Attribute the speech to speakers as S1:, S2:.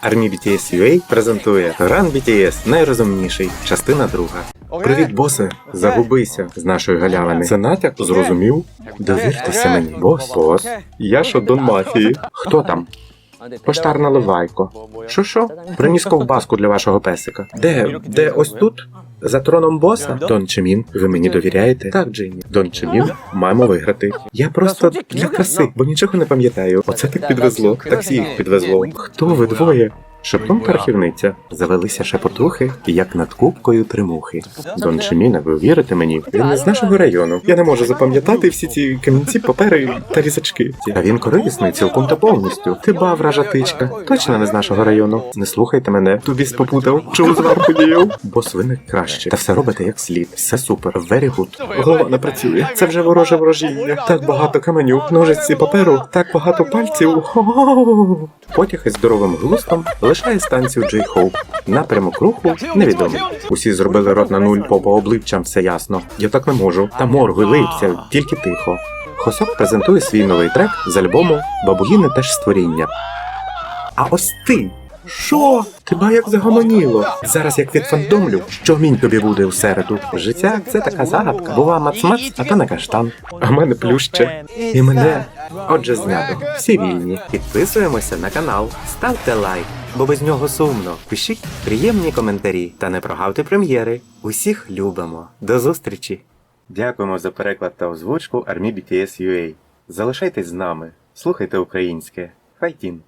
S1: Армі BTS UA презентує Ран BTS найрозумніший, частина друга. Привіт, босе! Загубися з нашої галявини. Це натяк зрозумів? Довіртеся мені, бос, бос. Я що Дон Мафії. Хто там? Поштар наливайко. Що що? Приніс ковбаску для вашого песика. Де? Де ось тут? За троном боса? Дон Чимін, ви мені довіряєте? Так, Джині. Дон Чимін, маємо виграти. Я просто для краси, бо нічого не пам'ятаю. Оце так підвезло. Таксі їх підвезло. Хто ви двоє? Шептун та архівниця завелися шепотухи, як над кубкою тримухи. Дон Чиміна, ви вірите мені? Він не з нашого району. Я не можу запам'ятати всі ці камінці, папери та різачки. А він корисний цілком та повністю. Ти ба, вража тичка. Точно не з нашого району. Не слухайте мене. Тобі спопутав. Чому зверху діяв? Бос ви найкраще. Та все робите як слід. Все супер. Very good. Голова не працює. Це вже вороже ворожіння. Так багато каменюк, ножиці паперу, так багато пальців. Хо-хо-хо. Потяг із здоровим глустом лишає станцію Джей Хоуп. Напрямок руху невідомий. Усі зробили рот на нуль, по, обличчям все ясно. Я так не можу. Та моргуй, липся, тільки тихо. Хосок презентує свій новий трек з альбому Бабуїни теж створіння. А ось ти. Що? Тебе як загомоніло? Зараз як відфандомлю, що мінь тобі буде у середу. Життя це така загадка. Бува мац-мац, а то не каштан. А мене плюще. І мене. Отже, знято. Всі вільні. Підписуємося на канал, ставте лайк, бо без нього сумно. Пишіть приємні коментарі та не прогавте прем'єри. Усіх любимо. До зустрічі. Дякуємо за переклад та озвучку Армі BTS UA. Залишайтесь з нами, слухайте українське. Файтін!